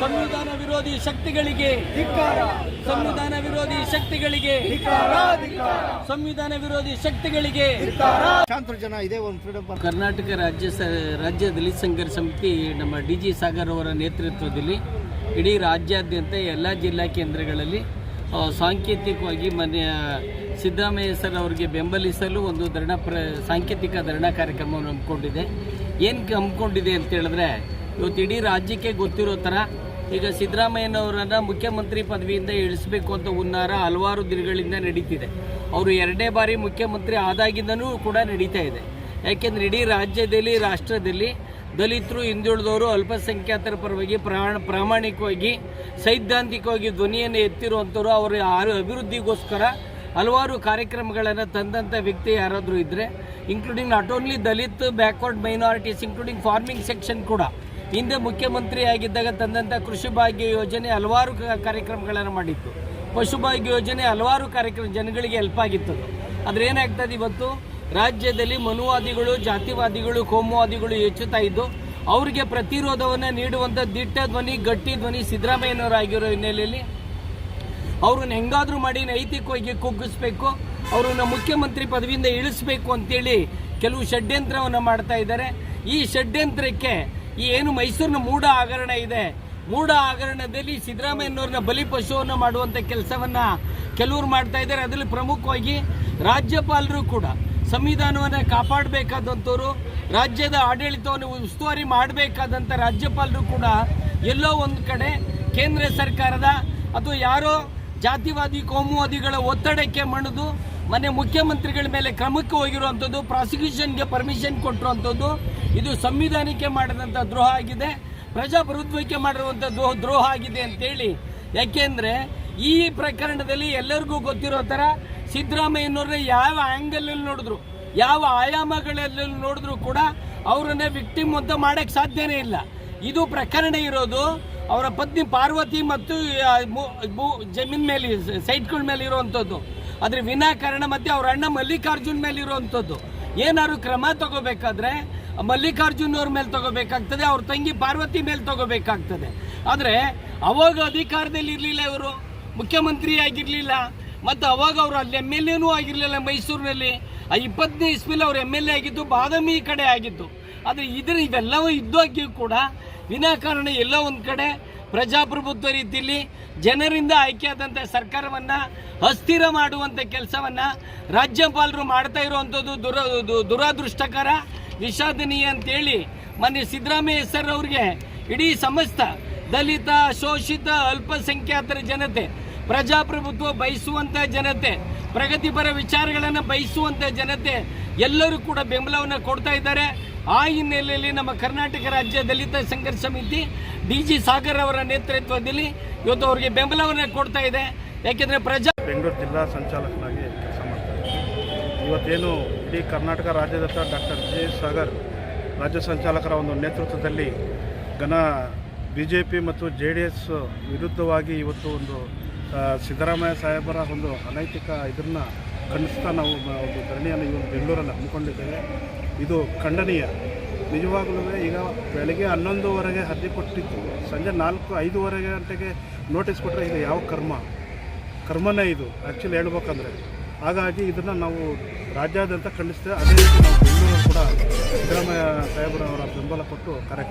ಸಂವಿಧಾನ ವಿರೋಧಿ ಶಕ್ತಿಗಳಿಗೆ ಸಂವಿಧಾನ ವಿರೋಧಿ ಶಕ್ತಿಗಳಿಗೆ ಸಂವಿಧಾನ ವಿರೋಧಿ ಶಕ್ತಿಗಳಿಗೆ ಇದೆ ಒಂದು ಫ್ರೀಡಮ್ ಕರ್ನಾಟಕ ರಾಜ್ಯ ಸ ರಾಜ್ಯ ದಲಿತ ಸಂಘರ್ಷ ಸಮಿತಿ ನಮ್ಮ ಡಿ ಜಿ ಸಾಗರ್ ಅವರ ನೇತೃತ್ವದಲ್ಲಿ ಇಡೀ ರಾಜ್ಯಾದ್ಯಂತ ಎಲ್ಲ ಜಿಲ್ಲಾ ಕೇಂದ್ರಗಳಲ್ಲಿ ಸಾಂಕೇತಿಕವಾಗಿ ಮನೆಯ ಸಿದ್ದರಾಮಯ್ಯ ಸರ್ ಅವರಿಗೆ ಬೆಂಬಲಿಸಲು ಒಂದು ಧರಣ ಪ್ರ ಸಾಂಕೇತಿಕ ಧರಣ ಕಾರ್ಯಕ್ರಮವನ್ನು ಹಮ್ಮಿಕೊಂಡಿದೆ. ಏನು ಹಮ್ಮಿಕೊಂಡಿದೆ ಅಂತ ಹೇಳಿದ್ರೆ, ಇವತ್ತು ಇಡೀ ರಾಜ್ಯಕ್ಕೆ ಗೊತ್ತಿರೋ ಥರ ಈಗ ಸಿದ್ದರಾಮಯ್ಯನವರನ್ನು ಮುಖ್ಯಮಂತ್ರಿ ಪದವಿಯಿಂದ ಇಳಿಸಬೇಕು ಅಂತ ಹುನ್ನಾರ ಹಲವಾರು ದಿನಗಳಿಂದ ನಡೀತಿದೆ. ಅವರು ಎರಡೇ ಬಾರಿ ಮುಖ್ಯಮಂತ್ರಿ ಆದಾಗಿಂದನೂ ಕೂಡ ನಡೀತಾ ಇದೆ. ಯಾಕೆಂದರೆ ಇಡೀ ರಾಜ್ಯದಲ್ಲಿ, ರಾಷ್ಟ್ರದಲ್ಲಿ ದಲಿತರು, ಹಿಂದುಳಿದವರು ಅಲ್ಪಸಂಖ್ಯಾತರ ಪರವಾಗಿ ಪ್ರಾಣ, ಪ್ರಾಮಾಣಿಕವಾಗಿ, ಸೈದ್ಧಾಂತಿಕವಾಗಿ ಧ್ವನಿಯನ್ನು ಎತ್ತಿರುವಂಥವ್ರು ಅವರ ಅಭಿವೃದ್ಧಿಗೋಸ್ಕರ ಹಲವಾರು ಕಾರ್ಯಕ್ರಮಗಳನ್ನು ತಂದಂಥ ವ್ಯಕ್ತಿ ಯಾರಾದರೂ ಇದ್ದರೆ including not only Dalit backward minorities including farming section ಕೂಡ, ಹಿಂದೆ ಮುಖ್ಯಮಂತ್ರಿ ಆಗಿದ್ದಾಗ ತಂದಂಥ ಕೃಷಿ ಭಾಗ್ಯ ಯೋಜನೆ ಹಲವಾರು ಕಾರ್ಯಕ್ರಮಗಳನ್ನು ಮಾಡಿತ್ತು. ಪಶುಭಾಗ್ಯ ಯೋಜನೆ ಹಲವಾರು ಕಾರ್ಯಕ್ರಮ ಜನಗಳಿಗೆ ಹೆಲ್ಪ್ ಆಗಿತ್ತು. ಆದರೆ ಏನಾಗ್ತದೆ ಇವತ್ತು? ರಾಜ್ಯದಲ್ಲಿ ಮನುವಾದಿಗಳು, ಜಾತಿವಾದಿಗಳು, ಕೋಮುವಾದಿಗಳು ಹೆಚ್ಚುತ್ತಾ ಇದ್ದು, ಅವರಿಗೆ ಪ್ರತಿರೋಧವನ್ನು ನೀಡುವಂಥ ದಿಟ್ಟ ಧ್ವನಿ ಗಟ್ಟಿ ಧ್ವನಿ ಸಿದ್ದರಾಮಯ್ಯನವರಾಗಿರೋ ಹಿನ್ನೆಲೆಯಲ್ಲಿ ಅವ್ರನ್ನ ಹೆಂಗಾದ್ರೂ ಮಾಡಿ ನೈತಿಕವಾಗಿ ಕುಗ್ಗಿಸ್ಬೇಕು, ಅವ್ರನ್ನ ಮುಖ್ಯಮಂತ್ರಿ ಪದವಿಯಿಂದ ಇಳಿಸ್ಬೇಕು ಅಂತೇಳಿ ಕೆಲವು ಷಡ್ಯಂತ್ರವನ್ನು ಮಾಡ್ತಾ ಇದ್ದಾರೆ. ಈ ಷಡ್ಯಂತ್ರಕ್ಕೆ ಈ ಏನು ಮೈಸೂರಿನ ಮೂಢ ಹಗರಣ ಇದೆ. ಮೂಢ ಹಗರಣದಲ್ಲಿ ಸಿದ್ದರಾಮಯ್ಯನವ್ರನ್ನ ಬಲಿಪಶುವನ್ನು ಮಾಡುವಂಥ ಕೆಲಸವನ್ನು ಕೆಲವರು ಮಾಡ್ತಾ ಇದ್ದಾರೆ. ಅದರಲ್ಲಿ ಪ್ರಮುಖವಾಗಿ ರಾಜ್ಯಪಾಲರು ಕೂಡ ಸಂವಿಧಾನವನ್ನು ಕಾಪಾಡಬೇಕಾದಂಥವ್ರು, ರಾಜ್ಯದ ಆಡಳಿತವನ್ನು ಉಸ್ತುವಾರಿ ಮಾಡಬೇಕಾದಂಥ ರಾಜ್ಯಪಾಲರು ಕೂಡ ಎಲ್ಲೋ ಒಂದು ಕಡೆ ಕೇಂದ್ರ ಸರ್ಕಾರದ ಅಥವಾ ಯಾರೋ ಜಾತಿವಾದಿ, ಕೋಮುವಾದಿಗಳ ಒತ್ತಡಕ್ಕೆ ಮಣಿದು ಮನೆ ಮುಖ್ಯಮಂತ್ರಿಗಳ ಮೇಲೆ ಕ್ರಮಕ್ಕೆ ಹೋಗಿರುವಂಥದ್ದು, ಪ್ರಾಸಿಕ್ಯೂಷನ್ಗೆ ಪರ್ಮಿಷನ್ ಕೊಟ್ಟಿರುವಂಥದ್ದು, ಇದು ಸಂವಿಧಾನಕ್ಕೆ ಮಾಡಿದಂಥ ದ್ರೋಹ ಆಗಿದೆ. ಪ್ರಜಾಪ್ರಭುತ್ವಕ್ಕೆ ಮಾಡಿರುವಂಥ ದ್ರೋಹ ದ್ರೋಹ ಆಗಿದೆ ಅಂತೇಳಿ. ಯಾಕೆಂದರೆ ಈ ಪ್ರಕರಣದಲ್ಲಿ ಎಲ್ಲರಿಗೂ ಗೊತ್ತಿರೋ ಥರ ಸಿದ್ದರಾಮಯ್ಯನವ್ರನ್ನ ಯಾವ ಆ್ಯಂಗಲಲ್ಲಿ ನೋಡಿದ್ರು, ಯಾವ ಆಯಾಮಗಳಲ್ಲಿ ನೋಡಿದ್ರು ಕೂಡ ಅವರನ್ನ ವಿಕ್ಟಿಮ್ ಅಂತ ಮಾಡೋಕ್ಕೆ ಸಾಧ್ಯನೇ ಇಲ್ಲ. ಇದು ಪ್ರಕರಣ ಇರೋದು ಅವರ ಪತ್ನಿ ಪಾರ್ವತಿ ಮತ್ತು ಜಮೀನ್ ಮೇಲೆ, ಸೈಟ್ಗಳ ಮೇಲೆ ಇರುವಂಥದ್ದು. ಅದ್ರ ವಿನಾಕಾರಣ ಮತ್ತೆ ಅವರ ಅಣ್ಣ ಮಲ್ಲಿಕಾರ್ಜುನ್ ಮೇಲೆ ಇರುವಂಥದ್ದು. ಏನಾದ್ರು ಕ್ರಮ ತಗೋಬೇಕಾದ್ರೆ ಮಲ್ಲಿಕಾರ್ಜುನ್ ಅವ್ರ ಮೇಲೆ ತಗೋಬೇಕಾಗ್ತದೆ, ಅವ್ರ ತಂಗಿ ಪಾರ್ವತಿ ಮೇಲೆ ತಗೋಬೇಕಾಗ್ತದೆ. ಆದರೆ ಅವಾಗ ಅಧಿಕಾರದಲ್ಲಿ ಇರಲಿಲ್ಲ ಇವರು, ಮುಖ್ಯಮಂತ್ರಿ ಆಗಿರಲಿಲ್ಲ, ಮತ್ತು ಅವಾಗ ಅವರು ಅಲ್ಲಿ ಎಂ ಎಲ್ ಎನೂ ಆಗಿರಲಿಲ್ಲ ಮೈಸೂರಿನಲ್ಲಿ. ಆ ಇಪ್ಪತ್ತನೇ ಇಸ್ವಿಲಿ ಅವ್ರು ಎಂ ಎಲ್ ಎ ಆಗಿದ್ದು, ಬಾದಾಮಿ ಕಡೆ ಆಗಿದ್ದು. ಆದರೆ ಇದ್ರ ಇವೆಲ್ಲವೂ ಇದ್ದಾಗ್ಯೂ ಕೂಡ ವಿನಾಕಾರಣ ಎಲ್ಲೋ ಒಂದು ಕಡೆ ಪ್ರಜಾಪ್ರಭುತ್ವ ರೀತಿಯಲ್ಲಿ ಜನರಿಂದ ಆಯ್ಕೆಯಾದಂಥ ಸರ್ಕಾರವನ್ನು ಅಸ್ಥಿರ ಮಾಡುವಂಥ ಕೆಲಸವನ್ನು ರಾಜ್ಯಪಾಲರು ಮಾಡ್ತಾ ಇರುವಂಥದ್ದು ದುರ ದುರದೃಷ್ಟಕರ ವಿಷಾದನೀಯ ಅಂತೇಳಿ ಮೊನ್ನೆ ಸಿದ್ದರಾಮಯ್ಯ ಸರ್ ಅವ್ರಿಗೆ ಇಡೀ ಸಮಸ್ತ ದಲಿತ, ಶೋಷಿತ, ಅಲ್ಪಸಂಖ್ಯಾತರ ಜನತೆ, ಪ್ರಜಾಪ್ರಭುತ್ವ ಬಯಸುವಂಥ ಜನತೆ, ಪ್ರಗತಿಪರ ವಿಚಾರಗಳನ್ನು ಬಯಸುವಂಥ ಜನತೆ ಎಲ್ಲರೂ ಕೂಡ ಬೆಂಬಲವನ್ನು ಕೊಡ್ತಾ ಇದ್ದಾರೆ. ಆ ಹಿನ್ನೆಲೆಯಲ್ಲಿ ನಮ್ಮ ಕರ್ನಾಟಕ ರಾಜ್ಯ ದಲಿತ ಸಂಘರ್ಷ ಸಮಿತಿ ಡಿ ಜಿ ಸಾಗರ್ ಅವರ ನೇತೃತ್ವದಲ್ಲಿ ಇವತ್ತು ಅವರಿಗೆ ಬೆಂಬಲವನ್ನು ಕೊಡ್ತಾ ಇದೆ. ಯಾಕೆಂದರೆ ಪ್ರಜಾ ಬೆಂಗಳೂರು ಜಿಲ್ಲಾ ಸಂಚಾಲಕನಾಗಿ ಕೆಲಸ ಮಾಡ್ತಾರೆ ಇವತ್ತೇನು ಇಡೀ ಕರ್ನಾಟಕ ರಾಜ್ಯದತ್ತ ಡಾಕ್ಟರ್ ಜಿ ಸಾಗರ್ ರಾಜ್ಯ ಸಂಚಾಲಕರ ಒಂದು ನೇತೃತ್ವದಲ್ಲಿ ಘನ ಬಿ ಜೆ ಪಿ ಮತ್ತು ಜೆ ಡಿ ಎಸ್ ವಿರುದ್ಧವಾಗಿ ಇವತ್ತು ಒಂದು ಸಿದ್ದರಾಮಯ್ಯ ಸಾಹೇಬರ ಒಂದು ಅನೈತಿಕ ಇದನ್ನು ಖಂಡಿಸ್ತಾ ನಾವು ಒಂದು ಧರಣಿಯನ್ನು ಇವತ್ತು ಬೆಂಗಳೂರಲ್ಲಿ ಹಮ್ಮಿಕೊಂಡಿದ್ದೇವೆ. ಇದು ಖಂಡನೀಯ. ನಿಜವಾಗ್ಲೂ ಈಗ ಬೆಳಗ್ಗೆ ಹನ್ನೊಂದುವರೆಗೆ ಅರ್ಜಿ ಕೊಟ್ಟಿತ್ತು. ಸಂಜೆ ನಾಲ್ಕು, ಐದೂವರೆಗೆ ಗಂಟೆಗೆ ನೋಟಿಸ್ ಕೊಟ್ಟರೆ ಇದು ಯಾವ ಕರ್ಮ? ಕರ್ಮನೇ ಇದು ಆ್ಯಕ್ಚುಲಿ ಹೇಳ್ಬೇಕಂದ್ರೆ. ಹಾಗಾಗಿ ಇದನ್ನು ನಾವು ರಾಜ್ಯಾದ್ಯಂತ ಖಂಡಿಸ್ತೇವೆ ಅದೇ ರೀತಿ ನಾವು ಬೆಂಗಳೂರು ಕೂಡ ಸಿದ್ದರಾಮಯ್ಯ ಸಾಹೇಬರವರ ಬೆಂಬಲ ಕೊಟ್ಟು ಕಾರ್ಯಕ್ರಮ